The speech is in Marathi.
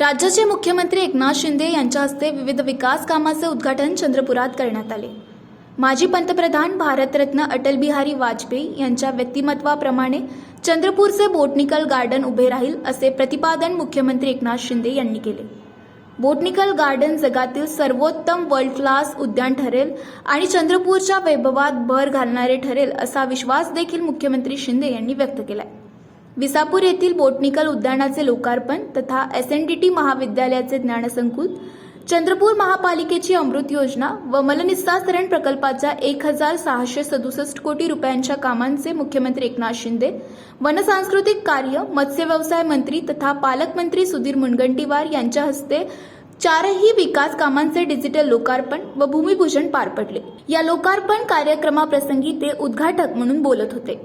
राज्याचे मुख्यमंत्री एकनाथ शिंदे यांच्या हस्ते विविध विकास कामाचे उद्घाटन चंद्रपुरात करण्यात आले. माजी पंतप्रधान भारतरत्न अटल बिहारी वाजपेयी यांच्या व्यक्तिमत्वाप्रमाणे चंद्रपूरचे बोटनिकल गार्डन उभे राहील असे प्रतिपादन मुख्यमंत्री एकनाथ शिंदे यांनी केले. बोटनिकल गार्डन जगातील सर्वोत्तम वर्ल्ड क्लास उद्यान ठरेल आणि चंद्रपूरच्या वैभवात भर घालणारे ठरेल असा विश्वास देखील मुख्यमंत्री शिंदे यांनी व्यक्त केला आहे विसापूर येथील बोटनिकल उद्यानाचे लोकार्पण तथा एस एन डी टी महाविद्यालयाचे ज्ञानसंकुल चंद्रपूर महापालिकेची अमृत योजना व मलनिस्सारण प्रकल्पाच्या एक हजार सहाशे सदुसष्ट कोटी रुपयांच्या कामांचे मुख्यमंत्री एकनाथ शिंदे वनसांस्कृतिक कार्य मत्स्य व्यवसाय मंत्री तथा पालकमंत्री सुधीर मुनगंटीवार यांच्या हस्ते चारही विकास कामांचे डिजिटल लोकार्पण व भूमिपूजन पार पडले. या लोकार्पण कार्यक्रमाप्रसंगी ते उद्घाटक म्हणून बोलत होते.